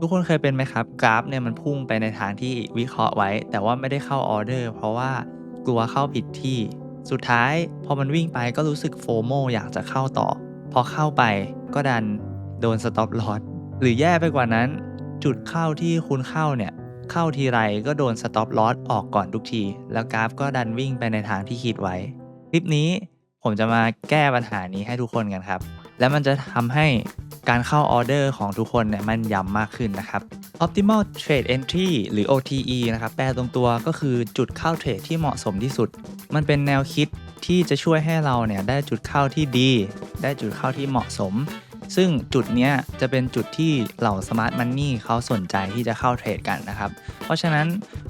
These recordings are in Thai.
ทุกคนเคยเป็นไหมครับ กราฟเนี่ยมันพุ่งไปในทางที่วิเคราะห์ไว้ แต่ว่าไม่ได้เข้าออเดอร์ เพราะว่ากลัวเข้าผิดที่ สุดท้ายพอมันวิ่งไปก็รู้สึกโฟโมอยากจะเข้าต่อ พอเข้าไปก็ดันโดนสต็อปลอสหรือแย่ไปกว่านั้น จุดเข้าที่คุณเข้าเนี่ย เข้าทีไรก็โดนสต็อปลอสออกก่อนทุกที แล้วกราฟก็ดันวิ่งไปในทางที่คิดไว้ คลิปนี้ผมจะมาแก้ปัญหานี้ให้ทุกคนกันครับ แล้วมันจะทำให้ การเข้าออเดอร์ของทุกคนเนี่ยมันย้ำมากขึ้นนะครับ Optimal Trade Entry หรือ OTE นะครับแปลตรงตัวก็คือจุดเข้าเทรดที่เหมาะสมที่สุด มันเป็นแนวคิดที่จะช่วยให้เราเนี่ยได้จุดเข้าที่ดี ได้จุดเข้าที่เหมาะสม ซึ่งจุดเนี้ยจะเป็นจุดที่เหล่า Smart Money เขาสนใจที่จะเข้าเทรดกันนะครับ เพราะฉะนั้น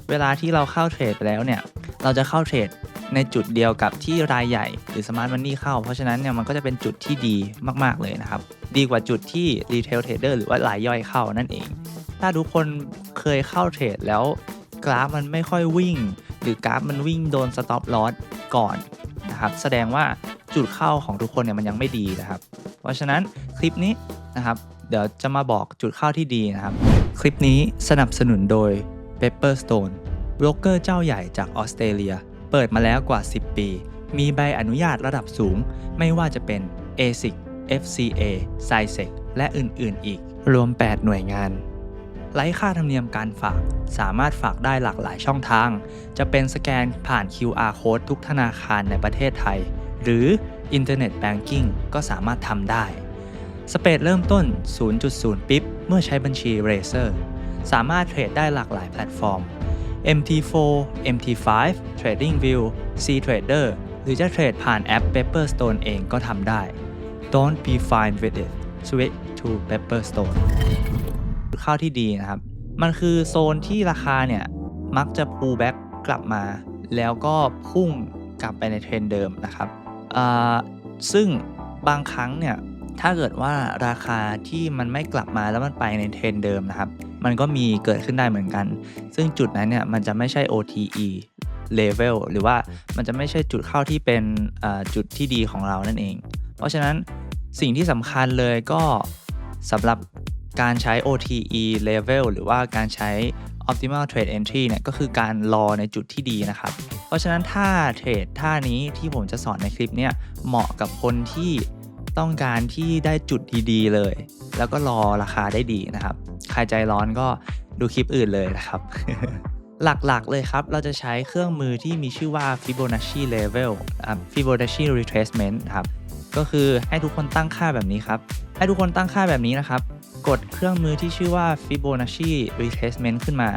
เวลาที่เราเข้าเทรดไปแล้วเนี่ยเราจะเข้าเทรดในจุดเดียวกับที่รายใหญ่หรือ Smart Money เข้า เพราะฉะนั้นเนี่ยมันก็จะเป็นจุดที่ดีมาก ๆ เลยนะครับ ดีกว่าจุดที่ Retail Trader หรือว่ารายย่อยเข้านั่นเอง ถ้าทุกคนเคยเข้าเทรดแล้วกราฟมันไม่ค่อยวิ่ง หรือกราฟมันวิ่งโดน Stop Loss ก่อนนะครับแสดงว่าจุดเข้าของทุกคนเนี่ยมันยังไม่ดีนะครับ เพราะฉะนั้นคลิปนี้นะครับเดี๋ยวจะมาบอกจุดเข้าที่ดีนะครับ คลิปนี้สนับสนุนโดย Pepperstone โบรกเกอร์เจ้าใหญ่จากออสเตรเลีย เปิดมาแล้วกว่า 10 ปี มีใบอนุญาตระดับสูง ไม่ว่าจะเป็น ASIC FCA s i s e c และอื่นๆอีก รวม 8 หน่วยงาน ไร้ค่าธรรมเนียมการฝาก สามารถฝากได้หลากหลายช่องทาง จะเป็นสแกนผ่าน QR Code ทุกธนาคารในประเทศไทย หรือ Internet Banking ก็สามารถทำได้ สเปดเริ่มต้น 0.0 ปิ๊บ เมื่อใช้บัญชี Razer สามารถเทรดได้หลากหลายแพลตฟอร์ม MT4 MT5 TradingView CTrader หรือจะเทรดผ่านแอป Pepperstone เองก็ทำได้ Don't be fine with it switch to Pepperstone ข้าวที่ดีนะครับ มันคือโซนที่ราคาเนี่ย มักจะ pull back กลับมา แล้วก็พุ่งกลับไปในเทรนเดิมนะครับอ่าซึ่งบางครั้งเนี่ย ถ้าเกิดว่าราคาที่มันไม่กลับมาแล้วมันไปในเทรนเดิมนะครับ มันก็มีเกิดขึ้นได้เหมือนกัน ซึ่งจุดนั้นเนี่ย มันจะไม่ใช่ OTE level หรือว่ามันจะไม่ใช่จุดเข้าที่เป็นอ่าจุดที่ดีของเรานั่นเอง เพราะฉะนั้น สิ่งที่สำคัญเลยก็สำหรับการใช้ OTE level หรือว่าการใช้ optimal trade entry เนี่ยก็คือการรอในจุดที่ดีนะครับ เพราะฉะนั้นถ้าเทรดท่านี้ที่ผมจะสอนในคลิปเนี่ยเหมาะกับคนที่ต้องการที่ได้จุดดีๆเลย แล้วก็รอราคาได้ดีนะครับ ใครใจร้อนก็ดูคลิปอื่นเลยนะครับ หลักๆเลยครับ เราจะใช้เครื่องมือที่มีชื่อว่า Fibonacci level Fibonacci retracement ครับ ก็คือให้ทุกคนตั้งค่าแบบนี้ครับ ให้ทุกคนตั้งค่าแบบนี้นะครับ กดเครื่องมือที่ชื่อว่า Fibonacci retracement ขึ้นมา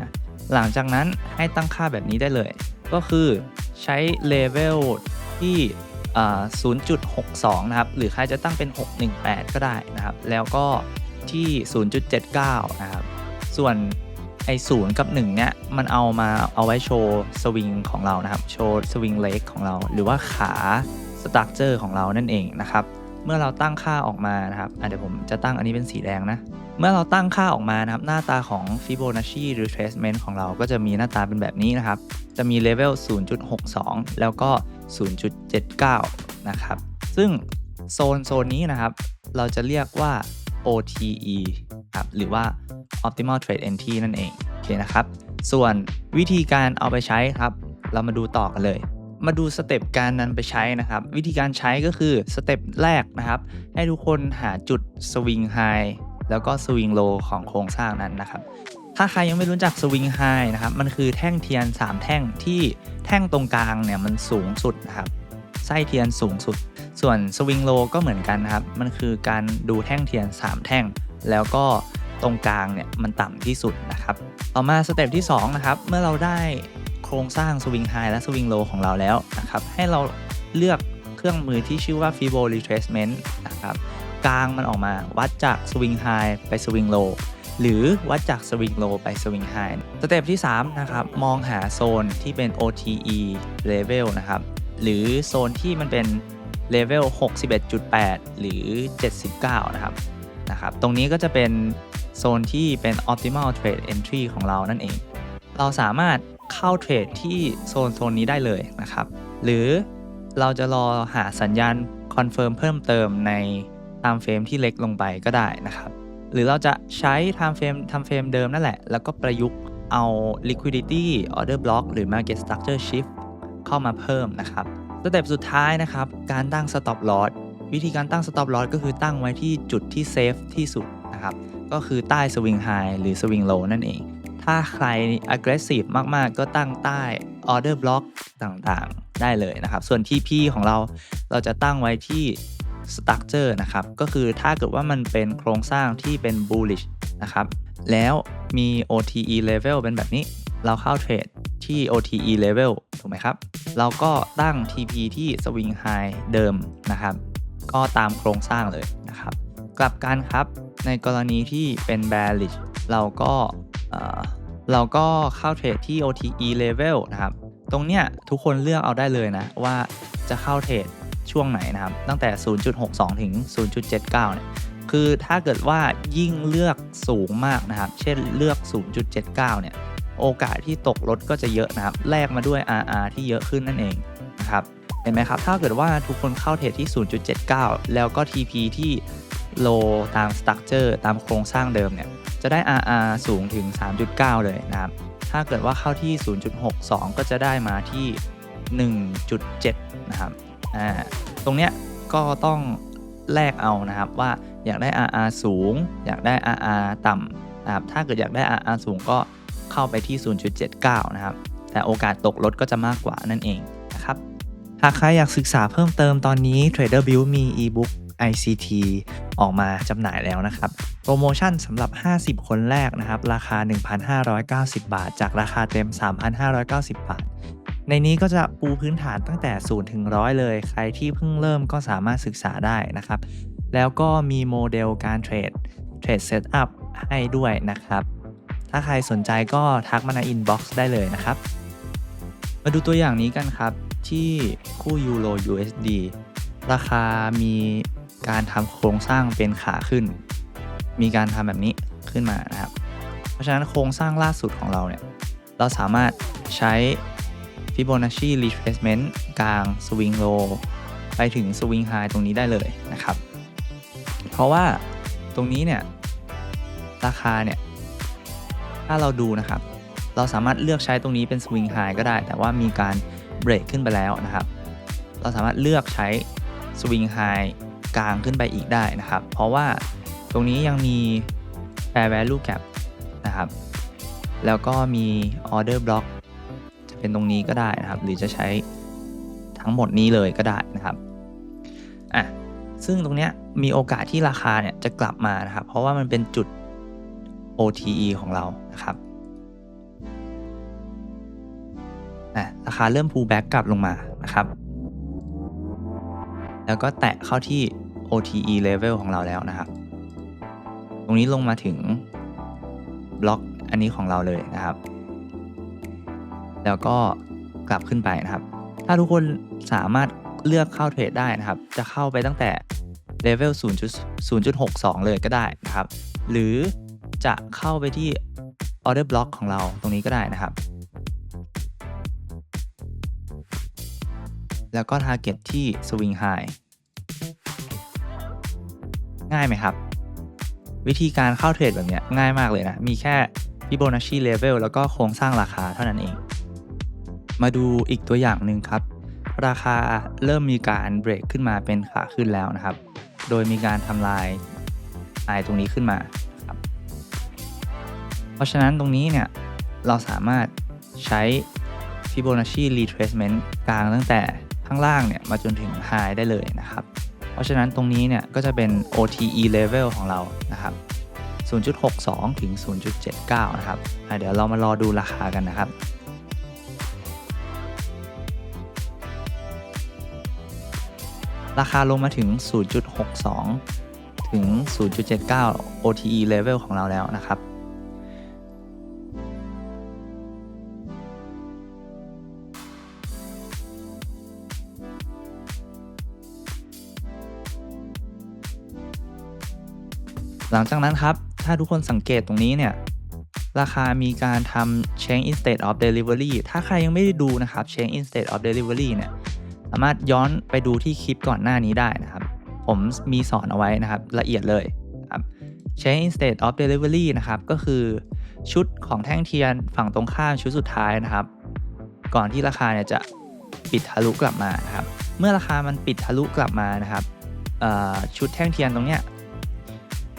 หลังจากนั้นให้ตั้งค่าแบบนี้ได้เลย ก็คือใช้ level ที่ 0.62 นะครับ หรือใครจะตั้งเป็น 618 ก็ได้นะครับ แล้วก็ที่ 0.79 นะครับ ส่วนไอ้ศูนย์กับ 1 เนี่ย มันเอามาเอาไว้โชว์สวิงของเรานะครับ โชว์สวิงเล็กของเรา หรือว่าขา สตรัคเจอร์ของเรานั่นเองนะครับ เมื่อเราตั้งค่าออกมานะครับเดี๋ยวผมจะตั้งอันนี้เป็นสีแดงนะ เมื่อเราตั้งค่าออกมานะครับ หน้าตาของ Fibonacci retracement ของเราก็จะมีหน้าตาเป็นแบบนี้นะครับ จะมี level 0.62 แล้วก็ 0.79 นะครับ ซึ่งโซนโซนนี้นะครับ เราจะเรียกว่า OTE ครับหรือว่า Optimal Trade Entry นั่นเอง โอเคนะครับ ส่วนวิธีการเอาไปใช้ครับ เรามาดูต่อกันเลย มาดูสเต็ปการนั้นไปใช้นะครับ วิธีการใช้ก็คือสเต็ปแรกนะครับ ให้ทุกคนหาจุดสวิงไฮแล้วก็สวิงโลของโครงสร้างนั้นนะครับ ถ้าใครยังไม่รู้จักสวิงไฮนะครับ มันคือแท่งเทียน 3 แท่งที่แท่งตรงกลางเนี่ยมันสูงสุดนะครับ ไส้เทียนสูงสุด ส่วนสวิงโลก็เหมือนกันนะครับ มันคือการดูแท่งเทียน 3 แท่ง แล้วก็ตรงกลางเนี่ยมันต่ำที่สุดนะครับ ต่อมาสเต็ปที่2นะครับ เมื่อเราได้ ครงสร้างสวิงไฮและสวิงโลของเราแล้วนะครับให้เราเลือกเครื่องมือที่ชื่อว่า Fibo retracement นะครับกลางมันออกมาวัดจากสวิงไฮไปสวิงโลหรือวัดจากสวิงโลไปสวิงไฮสเต็ปที่3นะครับมองหาโซนที่เป็น OTE level นะครับหรือโซนที่มันเป็น level 61.8 หรือ 79 นะครับนะครับตรงนี้ก็จะเป็นโซนที่เป็น optimal trade entry ของเรานั่นเอง เราสามารถ เข้าเทรดที่โซนโซนนี้ได้เลยนะครับ หรือเราจะรอหาสัญญาณคอนเฟิร์มเพิ่มเติมในตามเฟรมที่เล็กลงไปก็ได้นะครับ หรือเราจะใช้ time frame time frame เดิมนั่นแหละ แล้วก็ประยุกต์เอา liquidity order block หรือ market structure shift เข้ามาเพิ่มนะครับสเต็ปสุดท้ายนะครับ การตั้ง stop loss วิธีการตั้ง stop loss ก็คือตั้งไว้ที่จุดที่ safe ที่สุดนะครับ ก็คือใต้ swing high หรือ swing low นั่นเอง ถ้าใคร aggressive มาก ๆ ก็ตั้งใต้ order block ต่างๆ ได้เลยนะครับ ส่วน TP ของเราเราจะตั้งไว้ที่ structure นะครับ ก็คือถ้าเกิดว่ามันเป็นโครงสร้างที่เป็น bullish นะครับ แล้วมี OTE level เป็นแบบนี้ เราเข้าเทรดที่ OTE level ถูกไหมครับ เราก็ตั้ง TP ที่ swing high เดิมนะครับ ก็ตามโครงสร้างเลยนะครับ กลับกันครับ ในกรณีที่เป็น bearish เราก็ เราก็เข้าเทรดที่ OTE level นะครับ ตรงเนี้ยทุกคนเลือกเอาได้เลยนะ ว่าจะเข้าเทรดช่วงไหนนะครับ ตั้งแต่ 0.62 ถึง 0.79 เนี่ย คือถ้าเกิดว่ายิ่งเลือกสูงมากนะครับ เช่นเลือก 0.79 เนี่ย โอกาสที่ตกรถก็จะเยอะนะครับ แลกมาด้วย RR ที่เยอะขึ้นนั่นเองนะครับ เห็นไหมครับ ถ้าเกิดว่าทุกคนเข้าเทรดที่ 0.79 แล้วก็ TP ที่ low ตาม structure ตามโครงสร้างเดิมเนี่ย จะได้ RR สูงถึง 3.9 เลยนะครับ ถ้าเกิดว่าเข้าที่ 0.62 ก็จะได้มาที่ 1.7 นะครับ อ่า ตรงเนี้ยก็ต้องแลกเอานะครับว่าอยากได้ RR สูง อยากได้ RR ต่ำนะครับ ถ้าเกิดอยากได้ RR สูงก็เข้าไปที่ 0.79 นะครับ แต่โอกาสตกรถก็จะมากกว่านั่นเองนะครับ หากใครอยากศึกษาเพิ่มเติมตอนนี้ Trader Build มี e-book ICT ออกมาจำหน่ายแล้วนะครับ โปรโมชั่นสำหรับ 50 คนแรกนะครับ ราคา 1,590 บาท จากราคาเต็ม 3,590 บาท ในนี้ก็จะปูพื้นฐานตั้งแต่0ถึง100 เลย ใครที่เพิ่งเริ่มก็สามารถศึกษาได้นะครับ แล้วก็มีโมเดลการเทรดเทรดเซตอัพให้ด้วยนะครับ ถ้าใครสนใจก็ทักมาในอินบ็อกซ์ได้เลยนะครับ มาดูตัวอย่างนี้กันครับที่คู่ยูโร USD ราคามี การทำโครงสร้างเป็นขาขึ้น มีการทำแบบนี้ขึ้นมานะครับ เพราะฉะนั้นโครงสร้างล่าสุดของเราเนี่ย เราสามารถใช้ Fibonacci retracement กลาง swing low ไปถึง swing high ตรงนี้ได้เลยนะครับ เพราะว่าตรงนี้เนี่ย ราคาเนี่ย ถ้าเราดูนะครับ เราสามารถเลือกใช้ตรงนี้เป็น swing high ก็ได้ แต่ว่ามีการเบรกขึ้นไปแล้วนะครับ เราสามารถเลือกใช้ swing high กลางขึ้นไปอีกได้นะครับ เพราะว่าตรงนี้ยังมี fair value gap นะครับ แล้วก็มี order block จะเป็นตรงนี้ก็ได้นะครับ หรือจะใช้ทั้งหมดนี้เลยก็ได้นะครับอะซึ่งตรงเนี้ยมีโอกาสที่ราคาเนี่ยจะกลับมานะครับ เพราะว่ามันเป็นจุด OTE ของเรานะครับอะราคาเริ่ม pull back กลับลงมานะครับ แล้วก็แตะเข้าที่ OTE level ของเราแล้วนะครับ ตรงนี้ลงมาถึงบล็อกอันนี้ของเราเลยนะครับ แล้วก็กลับขึ้นไปนะครับ ถ้าทุกคนสามารถเลือกเข้าเทรดได้นะครับ จะเข้าไปตั้งแต่เลเวล0.0.62 เลยก็ได้นะครับ หรือจะเข้าไปที่ order block ของเราตรงนี้ก็ได้นะครับ แล้วก็ target ที่ swing high ง่ายไหมครับ วิธีการเข้าเทรดแบบเนี้ยง่ายมากเลยนะ มีแค่ Fibonacci level แล้วก็โครงสร้างราคาเท่านั้นเอง มาดูอีกตัวอย่างหนึ่งครับ ราคาเริ่มมีการเบรกขึ้นมาเป็นขาขึ้นแล้วนะครับ โดยมีการทำลายไอตรงนี้ขึ้นมาครับ เพราะฉะนั้นตรงนี้เนี่ยเราสามารถใช้ Fibonacci retracement กลางตั้งแต่ ข้างล่างเนี่ยมาจนถึง high ได้เลยนะครับ เพราะฉะนั้นตรงนี้เนี่ยก็จะเป็น OTE level ของเรานะครับ 0.62 ถึง 0.79 นะครับเดี๋ยวเรามารอดูราคากันนะครับราคาลงมาถึง 0.62 ถึง 0.79 OTE level ของเราแล้วนะครับ หลังจากนั้นครับ ถ้าทุกคนสังเกตตรงนี้เนี่ย ราคามีการทำ change instead of delivery ถ้าใครยังไม่ได้ดูนะครับ change instead of delivery เนี่ยสามารถย้อนไปดูที่คลิปก่อนหน้านี้ได้นะครับ ผมมีสอนเอาไว้นะครับ ละเอียดเลยครับ change instead of delivery นะครับ ก็คือชุดของแท่งเทียนฝั่งตรงข้ามชุดสุดท้ายนะครับ ก่อนที่ราคาเนี่ยจะปิดทะลุกลับมานะครับ เมื่อราคามันปิดทะลุกลับมานะครับชุดแท่งเทียนตรงเนี้ย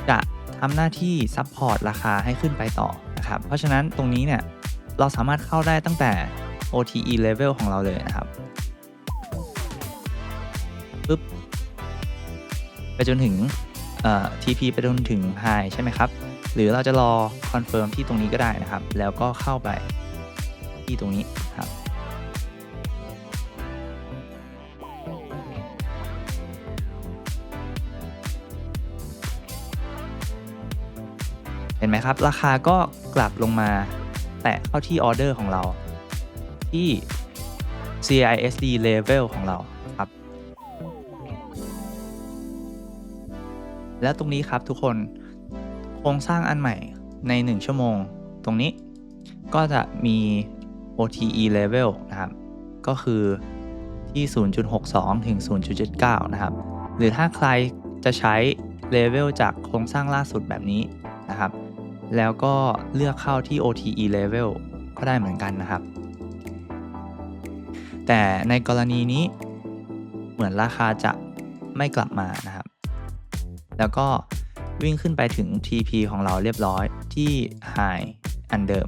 จะทำหน้าที่ซัพพอร์ตราคาให้ขึ้นไปต่อนะครับ เพราะฉะนั้นตรงนี้เนี่ยเราสามารถเข้าได้ตั้งแต่ OTE level ของเราเลยนะครับปึ๊บไปจนถึง TP ไปจนถึง High ใช่ไหมครับ หรือเราจะรอคอนเฟิร์มที่ตรงนี้ก็ได้นะครับ แล้วก็เข้าไปที่ตรงนี้ เห็นไหมครับ ราคาก็กลับลงมา แตะเข้าที่ออเดอร์ของเรา ที่ CISD level ของเราครับ แล้วตรงนี้ครับทุกคนโครงสร้างอันใหม่ใน 1 ชั่วโมง ตรงนี้ก็จะมี OTE level นะครับ ก็คือที่ 0.62 ถึง 0.79 นะครับ หรือถ้าใครจะใช้เลเวลจากโครงสร้างล่าสุดแบบนี้นะครับ แล้วก็เลือกเข้าที่ OTE level ก็ได้เหมือนกันนะครับ แต่ในกรณีนี้เหมือนราคาจะไม่กลับมานะครับ แล้วก็วิ่งขึ้นไปถึง TP ของเราเรียบร้อยที่ High อันเดิม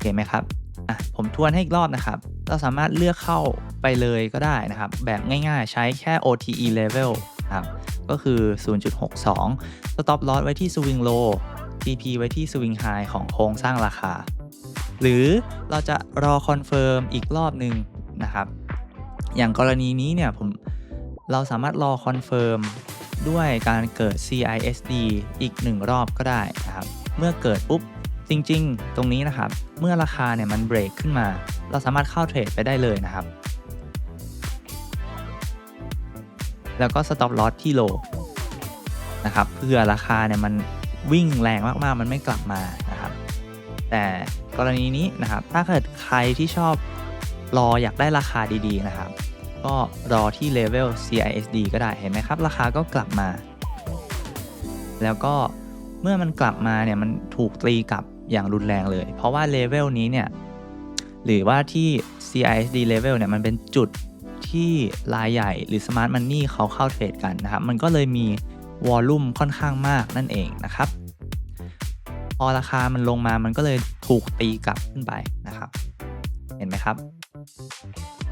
เห็นไหมครับอะผมทวนให้อีกรอบนะครับ เราสามารถเลือกเข้าไปเลยก็ได้นะครับ แบบง่ายๆใช้แค่ OTE level ครับ ก็คือ 0.62 stop loss ไว้ที่ swing low TP ไว้ที่ swing high ของโครงสร้างราคา หรือเราจะรอคอนเฟิร์มอีกรอบหนึ่งนะครับ อย่างกรณีนี้เนี่ยผมเราสามารถรอคอนเฟิร์มด้วยการเกิด CISD อีกหนึ่งรอบก็ได้นะครับ เมื่อเกิดปุ๊บ จริง ๆ ตรงนี้นะครับ เมื่อราคาเนี่ยมันเบรกขึ้นมา เราสามารถเข้าเทรดไปได้เลยนะครับ แล้วก็ stop loss ที่ low นะครับเพื่อราคาเนี่ยมันวิ่งแรงมากๆ มันไม่กลับมานะครับ แต่กรณีนี้นะครับถ้าเกิดใครที่ชอบรออยากได้ราคาดีๆนะครับ ก็รอที่เลเวล CISD ก็ได้เห็นไหมครับ ราคาก็กลับมา แล้วก็เมื่อมันกลับมาเนี่ยมันถูกตีกลับอย่างรุนแรงเลย เพราะว่าเลเวลนี้เนี่ยหรือว่าที่ CISD level เนี่ยมันเป็นจุด ที่รายใหญ่หรือ Smart Money เขาเข้าเทรดกันนะครับมันก็เลยมีวอลลุ่มค่อนข้างมากนั่นเองนะครับ พอราคามันลงมามันก็เลยถูกตีกลับขึ้นไปนะครับ เห็นไหมครับ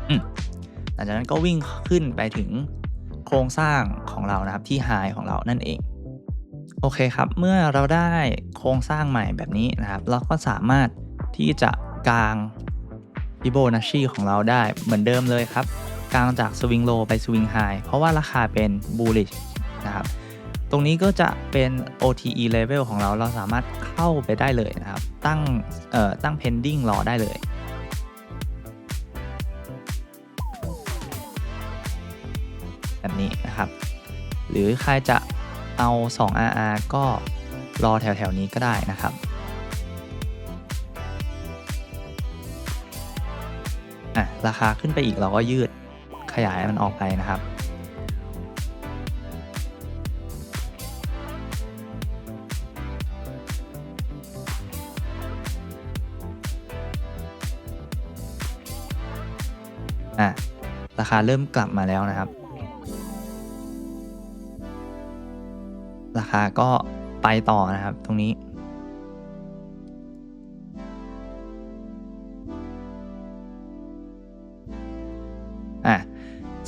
อืมหลังจากนั้นก็วิ่งขึ้นไปถึงโครงสร้างของเรานะครับที่ High ของเรานั่นเอง โอเคครับ เมื่อเราได้โครงสร้างใหม่แบบนี้นะครับ เราก็สามารถที่จะกางฟิโบนัชชีของเราได้เหมือนเดิมเลยครับ กลางจากสวิงโลไปสวิงไฮเพราะว่าราคาเป็น bullish นะครับตรงนี้ก็จะเป็น OTE level ของเราเราสามารถเข้าไปได้เลยนะครับ ตั้งเอ่อตั้ง pending รอได้เลยแบบนี้นะครับ หรือใครจะเอา 2 RR ก็รอแถวๆนี้ก็ได้นะครับอะราคาขึ้นไปอีกเราก็ยืด ขยายมันออกไปนะครับอะราคาเริ่มกลับมาแล้วนะครับ ราคาก็ไปต่อนะครับตรงนี้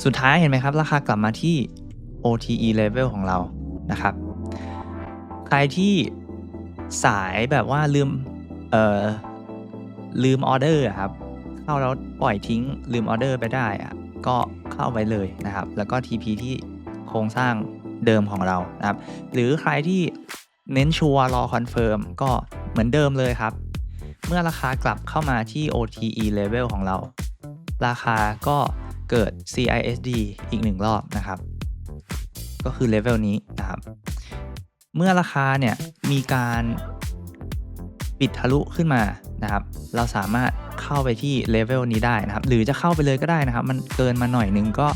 สุดท้ายเห็นไหมครับ ราคากลับมาที่ OTE level ของเรานะครับ ใครที่สายแบบว่าลืม เอ่อ ลืมออเดอร์ครับ เข้าแล้วปล่อยทิ้งลืมออเดอร์ไปได้อะก็เข้าไปเลยนะครับ แล้วก็ TP ที่โครงสร้างเดิมของเรานะครับ หรือใครที่เน้นชัวร์รอคอนเฟิร์มก็เหมือนเดิมเลยครับ เมื่อราคากลับเข้ามาที่ OTE level ของเรา ราคาก็ เกิด CISD อีกหนึ่งรอบนะครับ ก็คือเลเวลนี้นะครับ เมื่อราคาเนี่ยมีการปิดทะลุขึ้นมานะครับ เราสามารถเข้าไปที่เลเวลนี้ได้นะครับ หรือจะเข้าไปเลยก็ได้นะครับ มันเกินมาหน่อยนึงก็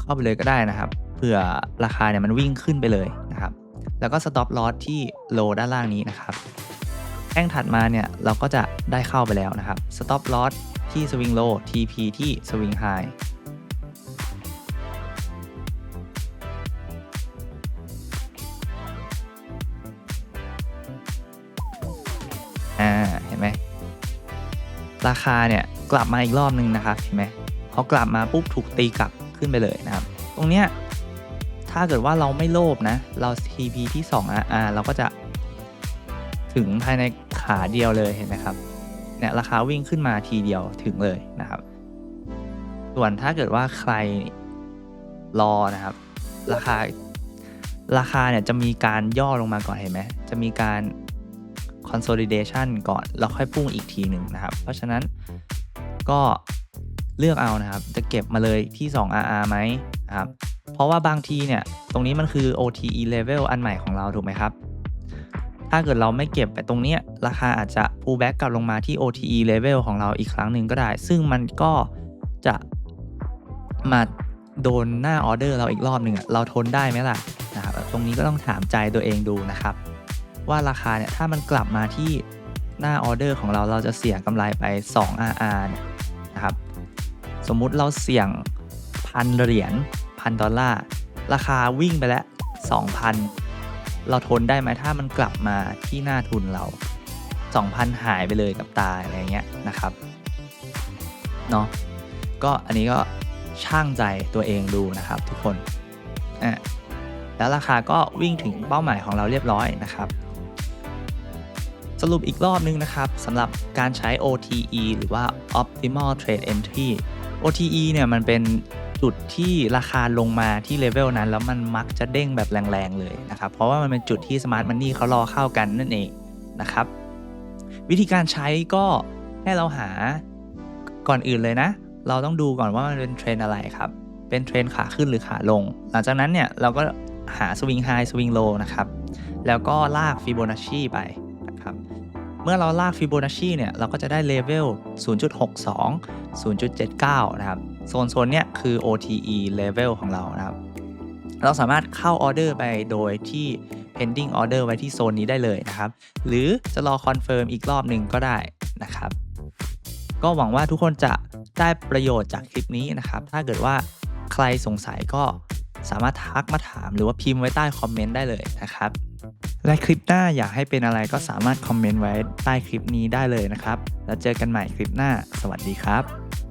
เข้าไปเลยก็ได้นะครับ เผื่อราคาเนี่ยมันวิ่งขึ้นไปเลยนะครับ แล้วก็ stop loss ที่ low ด้านล่างนี้นะครับแท่งถัดมาเนี่ยเราก็จะได้เข้าไปแล้วนะครับ stop loss ที่ swing low TP ที่ swing high ราคาเนี่ยกลับมาอีกรอบนึงนะครับเห็นไหมพอกลับมาปุ๊บถูกตีกลับขึ้นไปเลยนะครับ ตรงเนี้ยถ้าเกิดว่าเราไม่โลภนะ เรา TP ที่2 RR เราก็จะถึงภายในขาเดียวเลยเห็นไหมครับเนี่ยราคาวิ่งขึ้นมาทีเดียวถึงเลยนะครับ ส่วนถ้าเกิดว่าใครรอนะครับ ราคาราคาเนี่ยจะมีการย่อลงมาก่อนเห็นไหมจะมีการ consolidation ก่อน แล้วค่อยพุ่งอีกทีหนึ่งนะครับ เพราะฉะนั้นก็เลือกเอานะครับ จะเก็บมาเลยที่ 2 RR ไหมนะครับ เพราะว่าบางทีเนี่ย ตรงนี้มันคือ OTE level อันใหม่ของเราถูกไหมครับ ถ้าเกิดเราไม่เก็บไปตรงเนี้ยราคาอาจจะ pull back กลับลงมาที่ OTE level ของเราอีกครั้งหนึ่งก็ได้ ซึ่งมันก็จะมาโดนหน้าออเดอร์เราอีกรอบหนึ่งเราทนได้ไหมล่ะนะครับ ตรงนี้ก็ต้องถามใจตัวเองดูนะครับ ว่าราคาเนี่ยถ้ามันกลับมาที่หน้าออเดอร์ของเราเราจะเสี่ยงกำไรไป 2 RR เนี่ยนะครับ สมมุติเราเสี่ยงพันเหรียญพันดอลลาร์ราคาวิ่งไปแล้ว 2,000 เราทนได้ไหมถ้ามันกลับมาที่หน้าทุนเรา 2,000 หายไปเลยกับตาอะไรเงี้ยนะครับเนาะก็อันนี้ก็ช่างใจตัวเองดูนะครับทุกคนอะแล้วราคาก็วิ่งถึงเป้าหมายของเราเรียบร้อยนะครับ สรุปอีกรอบนึงนะครับสำหรับการใช้ OTE หรือว่า Optimal Trade Entry OTE เนี่ยมันเป็นจุดที่ราคาลงมาที่เลเวลนั้น แล้วมันมักจะเด้งแบบแรงๆเลยนะครับ เพราะว่ามันเป็นจุดที่ Smart Money เขารอเข้ากันนั่นเองนะครับ วิธีการใช้ก็ให้เราหาก่อนอื่นเลยนะ เราต้องดูก่อนว่ามันเป็นเทรนอะไรครับ เป็นเทรนขาขึ้นหรือขาลง หลังจากนั้นเนี่ยเราก็หาสวิงไฮสวิงโลนะครับ แล้วก็ลากฟิโบนัชชีไป นะครับ เมื่อเราลากฟิโบนัชชีเนี่ย เราก็จะได้เลเวล 0.62 0.79 นะครับ โซนโซนเนี้ยคือ OTE level ของเรานะครับ เราสามารถเข้าออเดอร์ไปโดยที่ pending order ไว้ที่โซนนี้ได้เลยนะครับ หรือจะรอคอนเฟิร์มอีกรอบหนึ่งก็ได้นะครับ ก็หวังว่าทุกคนจะได้ประโยชน์จากคลิปนี้นะครับ ถ้าเกิดว่าใครสงสัยก็ สามารถทักมาถามหรือว่าพิมพ์ไว้ใต้คอมเมนต์ได้เลยนะครับและคลิปหน้าอยากให้เป็นอะไรก็สามารถคอมเมนต์ไว้ใต้คลิปนี้ได้เลยนะครับ แล้วเจอกันใหม่คลิปหน้า สวัสดีครับ